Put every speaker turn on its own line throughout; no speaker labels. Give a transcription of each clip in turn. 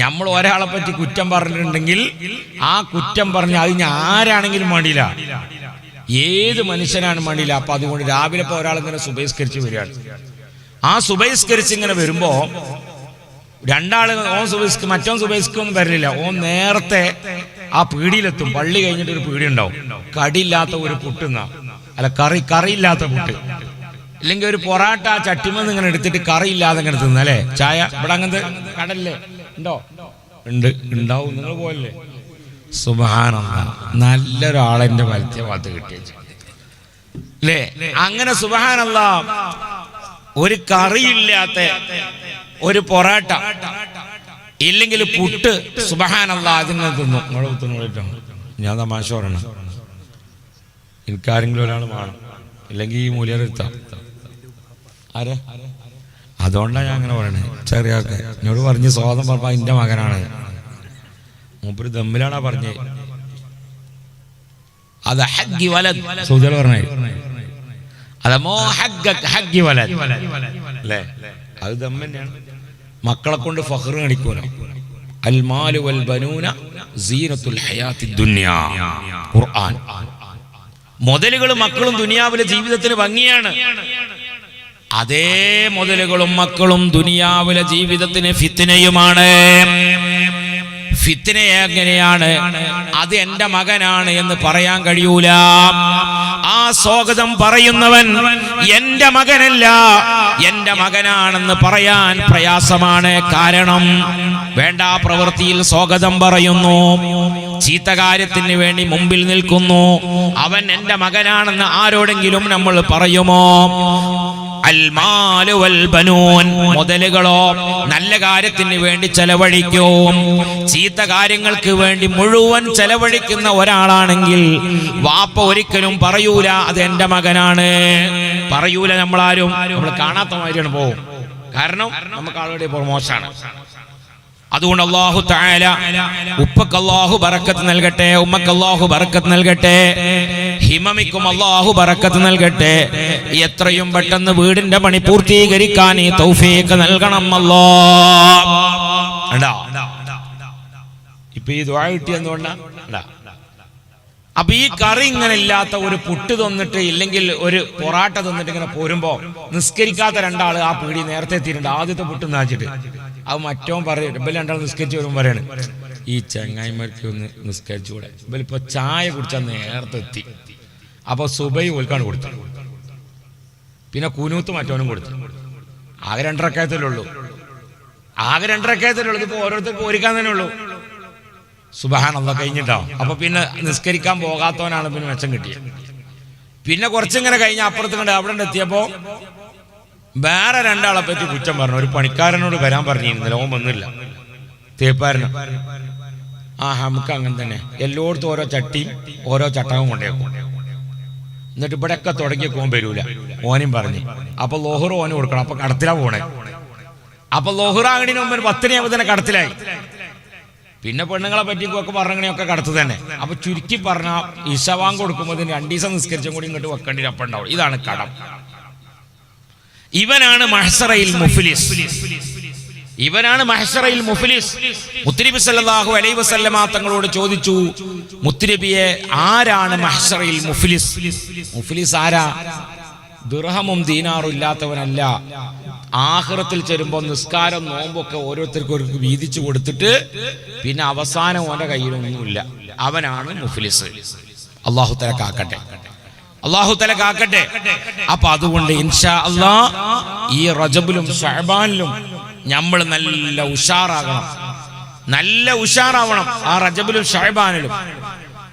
നമ്മൾ ഒരാളെ പറ്റി കുറ്റം പറഞ്ഞിട്ടുണ്ടെങ്കിൽ ആ കുറ്റം പറഞ്ഞ അത് ഞാൻ ആരാണെങ്കിലും മടിയില്ല. ഏത് മനുഷ്യനാണ് മടിയില്ല. അപ്പൊ അതുകൊണ്ട് രാവിലെ ഇപ്പൊ ഒരാൾ ഇങ്ങനെ സുബഹിസ്കരിച്ച് വരികയാണ്. ആ സുബഹിസ്കരിച്ച് ഇങ്ങനെ വരുമ്പോ രണ്ടാൾ ഓൻ സുബൈസ്ക്ക് മറ്റോൻ സുബൈസ്ക്കൊന്നും വരില്ല ഓൻ നേരത്തെ ആ പീടിയിലെത്തും. പള്ളി കഴിഞ്ഞിട്ട് ഒരു പീടി ഉണ്ടാവും. കടിയില്ലാത്ത ഒരു പുട്ടുന്ന അല്ല കറി കറിയില്ലാത്ത പുട്ട്. ഇല്ലെങ്കിൽ ഒരു പൊറാട്ട ചട്ടിമന്ന് ചട്ടിമെന്ന് ഇങ്ങനെ എടുത്തിട്ട് കറിയില്ലാതെ ഇങ്ങനെ തിന്നല്ലേ ചായ? ഇവിടെ അങ്ങനത്തെ കടല്ലേ. ഉണ്ടോ? ഉണ്ട്. ഉണ്ടാവും. നിങ്ങൾ പോയല്ലേ സുബാനന്ദ നല്ലൊരാളെന്റെ വലത്തെ ഭാഗത്ത് കിട്ടിയ അല്ലേ? അങ്ങനെ സുബാനല്ല ഒരു കറിയില്ലാത്ത ഒരു പൊറാട്ട ഇല്ലെങ്കിൽ പുട്ട് സുബഹാനല്ല അതിന് തിന്നു. നിങ്ങളെ തിന്നു ഞാൻ തമാശ പറയണം. എനിക്കാരെങ്കിലും ഒരാൾ വേണം. ഇല്ലെങ്കിൽ ഈ മൂല്യരെത്താം ആരെ? അതുകൊണ്ടാണ് ഞാൻ അങ്ങനെ പറയണേ. ചെറിയ ആൾക്ക് എന്നോട് പറഞ്ഞ് സ്വാതം പറഞ്ഞ എന്റെ മകനാണ്. മൂപ്പര് ദമ്മിലാണാ പറഞ്ഞേ. അത് ഹഗ്ഗി വലത് സൗദികൾ പറഞ്ഞേ. അതമോ ഹഗ്ഗ ഹഗ്ഗി വലത് അല്ലേ? അത് ദമ്മ് തന്നെയാണ് മക്കളെ കൊണ്ട് ഫഹ്ർ കാണിക്കൂല അൽമാലു വൽ ബനൂന സീനത്തുൽ ഹയാത്തി ദുനിയാ. ഖുർആൻ. മുതലുകളും മക്കളും ദുനിയാവിലെ ജീവിതത്തിന് ഭംഗിയാണ്. അതേ മുതലുകളും മക്കളും ദുനിയാവിലെ ജീവിതത്തിന് ഫിത്തിനയുമാണ്. ഫിത്തിനെ എങ്ങനെയാണ്? അത് എന്റെ മകനാണ് എന്ന് പറയാൻ കഴിയൂല. ആ സ്വാഗതം പറയുന്നവൻ എന്റെ മകനല്ല എന്റെ മകനാണെന്ന് പറയാൻ പ്രയാസമാണ്. കാരണം വേണ്ട പ്രവൃത്തിയിൽ സ്വാഗതം പറയുന്നു. ചീത്ത കാര്യത്തിന് വേണ്ടി മുമ്പിൽ നിൽക്കുന്നു. അവൻ എന്റെ മകനാണെന്ന് ആരോടെങ്കിലും നമ്മൾ പറയുമോ? മുതലുകളോ നല്ല കാര്യത്തിന് വേണ്ടി ചെലവഴിക്കും. ചീത്ത കാര്യങ്ങൾക്ക് വേണ്ടി മുഴുവൻ ചെലവഴിക്കുന്ന ഒരാളാണെങ്കിൽ വാപ്പ ഒരിക്കലും പറയൂല അത് എന്റെ മകനാണ്. പറയൂല നമ്മളാരും. നമ്മൾ കാണാത്ത മാതിരിയാണ് പോകും കാരണം നമുക്ക് ആളുടെ മോശമാണ്. അതുകൊണ്ട് അള്ളാഹു താല ഉപ്പക്ക് ബറക്കത്ത് നൽകട്ടെ ഉമ്മക്ക് ബറക്കത്ത് നൽകട്ടെ. ഹിമമിക്കും അള്ളാഹു ബറക്കത്ത് നൽകട്ടെ. എത്രയും പെട്ടെന്ന് വീടിന്റെ പണി പൂർത്തീകരിക്കാൻ ഈ തൗഫീക്ക് നൽകണം അല്ലോ. ഇപ്പൊ ഈ ദ്വാ എന്തുകൊണ്ടാ? അപ്പൊ ഈ കറി ഇങ്ങനെ ഇല്ലാത്ത ഒരു പുട്ട് തന്നിട്ട് ഇല്ലെങ്കിൽ ഒരു പൊറാട്ട തന്നിട്ട് ഇങ്ങനെ പോരുമ്പോ നിസ്കരിക്കാത്ത രണ്ടാൾ ആ പീടി നേരത്തെ എത്തിയിട്ടുണ്ട്. ആദ്യത്തെ പുട്ട് നാച്ചിട്ട് അത് മറ്റോ പറയും ഇവർ രണ്ടാൾ നിസ്കരിച്ച് വരുമ്പോൾ പറയാണ്. ഈ ചങ്ങായിമാർക്ക് ഒന്ന് നിസ്കരിച്ചുകൂടെ. ഇബലിപ്പോ ചായ കുടിച്ചാൽ നേരത്തെ എത്തി. അപ്പൊ സുബൈ ഓൽക്കാണ് കൊടുത്തു. പിന്നെ കുനൂത്ത് മറ്റോനും കൊടുത്തു. ആകെ രണ്ടരക്കയത്തിലുള്ളൂ ആകെ രണ്ടരക്കായത്തല്ലേ ഉള്ളൂ. ഇതിപ്പോ ഓരോരുത്തർക്ക് ഒരുക്കാൻ തന്നെ ഉള്ളൂ. സുബഹാനല്ല കഴിഞ്ഞിട്ടോ? അപ്പൊ പിന്നെ നിസ്കരിക്കാൻ പോകാത്തവനാണ് പിന്നെ മെച്ചം കിട്ടിയത് പിന്നെ കുറച്ചിങ്ങനെ കഴിഞ്ഞ അപ്പുറത്ത് കണ്ട് അവിടെ എത്തിയപ്പോ വേറെ രണ്ടാളെ പറ്റി കുറ്റം പറഞ്ഞു. ഒരു പണിക്കാരനോട് വരാൻ പറഞ്ഞിരുന്നില്ല. ഓൻ വന്നില്ല. തേപ്പാരന്. ആ നമുക്ക് അങ്ങനെ തന്നെ. എല്ലായിടത്തും ഓരോ ചട്ടി ഓരോ ചട്ടവും കൊണ്ടേക്കും. എന്നിട്ട് ഇവിടെയൊക്കെ തുടങ്ങിയ ഓൻ വരൂല. ഓനും പറഞ്ഞു. അപ്പൊ ലോഹർ ഓന് കൊടുക്കണം. അപ്പൊ കടത്തിലാ പോണേ. അപ്പൊ ലോഹറാകണിന് മുമ്പ് ഒരു പത്തിനിയാകുമ്പോ തന്നെ കടത്തിലായി. പിന്നെ പെണ്ണുങ്ങളെ പറ്റിയൊക്കെ പറഞ്ഞങ്ങനെയൊക്കെ കടത്തു തന്നെ. അപ്പൊ ചുരുക്കി പറഞ്ഞ ഇഷവാൻ കൊടുക്കുമ്പോൾ രണ്ടു ദിവസം നിസ്കരിച്ചും കൂടി ഇങ്ങോട്ട് വെക്കേണ്ടി അപ്പം ഉണ്ടാവും. ഇതാണ് കടം. ഇവനാണ് മഹസറയിൽ മുഫ്ലിസ്. ഇവനാണ് മഹസറയിൽ മുഫ്ലിസ്. മുത്തനബി സല്ലാഹു അലൈ വസല്ലമ തങ്ങളോട് ചോദിച്ചു മുത്തനബിയെ ആരാണ് മഹസറയിൽ മുഫ്ലിസ്? മുഫ്ലിസ് ആരാ? ദുർഹമും ദീനാറും ഇല്ലാത്തവനല്ല. ആഹ്റത്തിൽ ചെരുമ്പോ നിസ്കാരം നോമ്പൊക്കെ ഓരോരുത്തർക്കും വീതിച്ചു കൊടുത്തിട്ട് പിന്നെ അവസാനം ഓന്റെ കയ്യിലൊന്നുമില്ല. അവനാണ് മുഫ്ലിസ്. അള്ളാഹു തല കാക്കട്ടെ. അള്ളാഹു തല കാക്കട്ടെ. അപ്പൊ അതുകൊണ്ട് ഇൻഷാ അള്ളാ ഈ റജബിലും ഷഹബാനിലും നമ്മൾ നല്ല ഉഷാറാകണം. നല്ല ഉഷാറാവണം ആ റജബിലും ഷഹബാനിലും.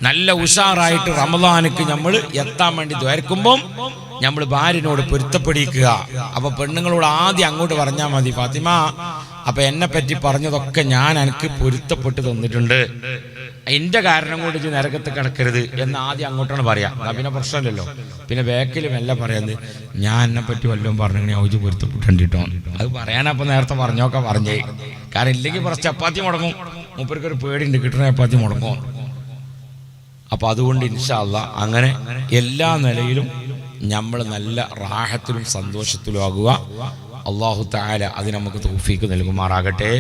നല്ല ഉഷാറായിട്ട് റമദാനക്ക് നമ്മൾ എത്താൻ വേണ്ടി ദ്വരക്കുമ്പം നമ്മൾ ഭാര്യനോട് പൊരുത്തപ്പെടിക്കുക. അപ്പൊ പെണ്ണുങ്ങളോട് ആദ്യം അങ്ങോട്ട് പറഞ്ഞാൽ മതി ഫാത്തിമ. അപ്പൊ എന്നെ പറ്റി പറഞ്ഞതൊക്കെ ഞാൻ എനിക്ക് പൊരുത്തപ്പെട്ട് തന്നിട്ടുണ്ട്. എന്റെ കാരണം കൊണ്ട് ഇത് നരകത്ത് കിടക്കരുത് എന്ന് ആദ്യം അങ്ങോട്ടാണ് പറയാ. പിന്നെ പ്രശ്നമില്ലല്ലോ. പിന്നെ ബാക്കിലും എല്ലാം പറയുന്നത് ഞാൻ എന്നെ പറ്റി വല്ലതും പറഞ്ഞു ഔജ് പൊരുത്തപ്പെട്ടിട്ടോ അത് പറയാനപ്പൊ നേരത്തെ പറഞ്ഞൊക്കെ പറഞ്ഞേ. കാരണം ഇല്ലെങ്കിൽ കുറച്ച് ചപ്പാത്തി മുടങ്ങും. മൂപ്പർക്ക് ഒരു പേടിയുണ്ട് കിട്ടുന്ന ചപ്പാത്തി മുടങ്ങും അപ്പൊ അതുകൊണ്ട് ഇൻഷാല്ല അങ്ങനെ എല്ലാ നിലയിലും നമ്മൾ നല്ല റാഹത്തിലും സന്തോഷത്തിലും ആകുക. അള്ളാഹു താല അത് നമുക്ക് തോഫീക്ക് നൽകുമാറാകട്ടെ.